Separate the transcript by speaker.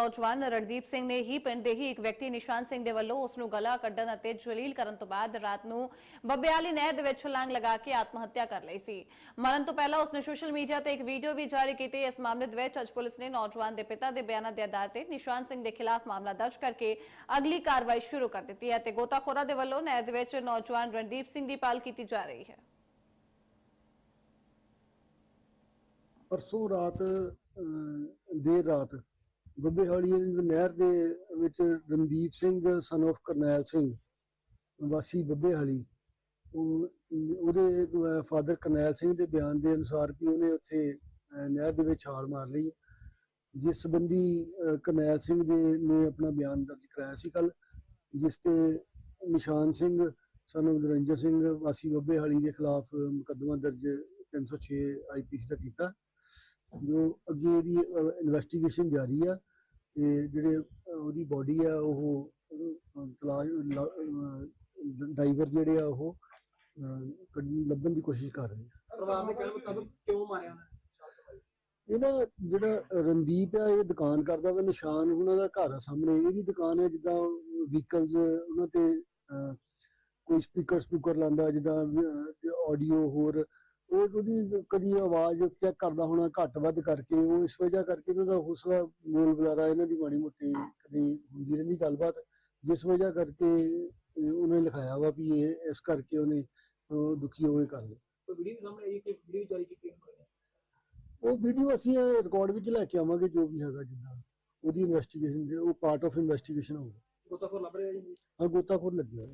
Speaker 1: ਨੌਜਵਾਨ ਰਣਦੀਪ ਸਿੰਘ ਨੇ ਹੀ ਪਿੰਡ ਦੇ ਹੀ ਇੱਕ ਵਿਅਕਤੀ ਨਿਸ਼ਾਨ ਸਿੰਘ ਦੇ ਵੱਲੋਂ ਉਸ ਨੂੰ ਗਲਾ ਕੱਢਣ ਅਤੇ ਜਲੀਲ ਕਰਨ ਤੋਂ ਬਾਅਦ ਰਾਤ ਨੂੰ ਬੱਬਿਆਲੀ ਨਹਿਰ ਦੇ ਵਿੱਚ ਛਲਾਂਗ ਲਗਾ ਕੇ ਆਤਮ ਹੱਤਿਆ ਕਰ ਲਈ ਸੀ। ਮਰਨ ਤੋਂ ਪਹਿਲਾਂ ਉਸਨੇ ਸੋਸ਼ਲ ਮੀਡੀਆ ਤੇ ਇੱਕ ਵੀਡੀਓ ਵੀ ਜਾਰੀ ਕੀਤੀ। ਇਸ ਮਾਮਲੇ ਦੇ ਵਿੱਚ ਅੱਜ ਪੁਲਿਸ ਨੇ ਨੌਜਵਾਨ ਦੇ ਪਿਤਾ ਦੇ ਬਿਆਨਾਂ ਦੇ ਆਧਾਰ ਤੇ ਨਿਸ਼ਾਨ ਸਿੰਘ ਦੇ ਖਿਲਾਫ ਮਾਮਲਾ ਦਰਜ ਕਰਕੇ ਅਗਲੀ ਕਾਰਵਾਈ ਸ਼ੁਰੂ ਕਰ ਦਿੱਤੀ ਹੈ ਤੇ ਗੋਤਾਖੋਰਾਂ ਦੇ ਵੱਲੋਂ ਨਹਿਰ ਦੇ ਵਿੱਚ ਨੌਜਵਾਨ ਰਣਦੀਪ ਸਿੰਘ ਦੀ ਪਾਲ ਕੀਤੀ ਜਾ ਰਹੀ ਹੈ।
Speaker 2: ਪਰਸੋਂ ਰਾਤ ਦੇਰ ਰਾਤ ਬੱਬੇ ਬੱਬੇਹਾਲੀ ਨਹਿਰ ਦੇ ਵਿੱਚ ਰਣਦੀਪ ਸਿੰਘ ਸਨ of ਕਰਨੈਲ ਸਿੰਘ, ਵਾਸੀ ਬੱਬੇਹਾਲੀ ਉਹ, ਉਹਦੇ ਫਾਦਰ ਕਰਨੈਲ ਸਿੰਘ ਦੇ ਬਿਆਨ ਦੇ ਅਨੁਸਾਰ ਵੀ ਉਹਨੇ ਉੱਥੇ ਨਹਿਰ ਦੇ ਵਿੱਚ ਛਾਲ ਮਾਰ ਲਈ। ਜਿਸ ਸੰਬੰਧੀ ਕਰਨੈਲ ਸਿੰਘ ਦੇ, ਨੇ ਆਪਣਾ ਬਿਆਨ ਦਰਜ ਕਰਾਇਆ ਸੀ ਕੱਲ ਜਿਸ ਤੇ ਨਿਸ਼ਾਨ ਸਿੰਘ, son of ਨਿਰੰਜਨ ਸਿੰਘ, ਵਾਸੀ ਬੱਬੇਹਾਲੀ ਦੇ ਖਿਲਾਫ ਮੁਕੱਦਮਾ ਦਰਜ 306 ਆਈਪੀਸੀ ਦਾ ਕੀਤਾ। ਜੋ ਅੱਗੇ ਇਹਦੀ ਇਨਵੈਸਟੀਗੇਸ਼ਨ ਜਾਰੀ ਆ ਤੇ ਜਿਹੜੇ ਉਹਦੀ ਬਾਡੀ ਆ ਉਹ ਤਲਾਸ਼ ਡਾਈਵਰ ਜਿਹੜੇ ਆ ਉਹ ਕੱਢਣ- ਲੱਭਣ ਦੀ ਕੋਸ਼ਿਸ਼ ਕਰ ਰਹੇ ਆ।
Speaker 3: ਪਰਿਵਾਰ ਦੇ ਕਹਿਣ ਮੁਤਾਬਕ ਕਿਉਂ ਮਾਰਿਆ ਉਹਨੇ?
Speaker 2: ਇਹਦਾ ਜਿਹੜਾ ਰਣਦੀਪ ਆ ਇਹ ਦੁਕਾਨ ਕਰਦਾ ਵਾ ਨਿਸ਼ਾਨ ਉਹਨਾਂ ਦਾ ਘਰ ਆ ਸਾਹਮਣੇ। ਇਹਦੀ ਦੁਕਾਨ ਹੈ ਜਿੱਦਾਂ ਵਹੀਕਲਸ ਉਹਨਾਂ ਤੇ ਕੋਈ ਸਪੀਕਰ ਸਪੂਕਰ ਲਾਉਂਦਾ ਜਿੱਦਾਂ ਆਡੀਓ ਹੋਰ ਉਹ ਉਹਦੀ ਕਦੀ ਆਵਾਜ਼ ਚੈੱਕ ਕਰਦਾ ਹੋਣਾ ਘੱਟ ਵੱਧ ਕਰਕੇ ਉਹ ਇਸ ਵਜ੍ਹਾ ਕਰਕੇ ਇਹਨਾਂ ਦਾ ਹੌਸਲਾ ਬੋਲ ਬੁਲਾਰਾ ਇਹਨਾਂ ਦੀ ਮਾੜੀ ਮੋਟੀ ਕਦੀ ਹੁੰਦੀ ਰਹਿੰਦੀ ਗੱਲਬਾਤ ਜਿਸ ਵਜ੍ਹਾ ਕਰਕੇ ਉਹਨੇ ਲਿਖਾਇਆ ਵਾ ਵੀ ਇਹ ਇਸ ਕਰਕੇ ਉਹਨੇ ਦੁਖੀ ਹੋ ਕੇ ਕਰ ਲਿਆ
Speaker 3: ਵੀਡੀਓ ਵੀ ਸਾਹਮਣੇ ਆਈ ਕਿ ਵੀਡੀਓ ਜਾਰੀ ਕੀਤੀ ਉਹਨੇ
Speaker 2: ਉਹ ਵੀਡੀਓ ਅਸੀਂ ਰਿਕਾਰਡ ਵਿੱਚ ਲੈ ਕੇ ਆਵਾਂਗੇ ਜੋ ਵੀ ਹੈਗਾ ਜਿੱਦਾਂ ਉਹਦੀ ਇਨਵੈਸਟੀਗੇਸ਼ਨ ਦੇ ਉਹ ਪਾਰਟ ਆਫ ਇਨਵੈਸਟੀਗੇਸ਼ਨ ਹੋਊਗਾ।
Speaker 3: ਗੋਤਾਖੋਰ ਲੱਭ ਰਿਹਾ ਜੀ?
Speaker 2: ਹਾਂ ਗੋਤਾਖੋਰ ਲੱਗਿਆ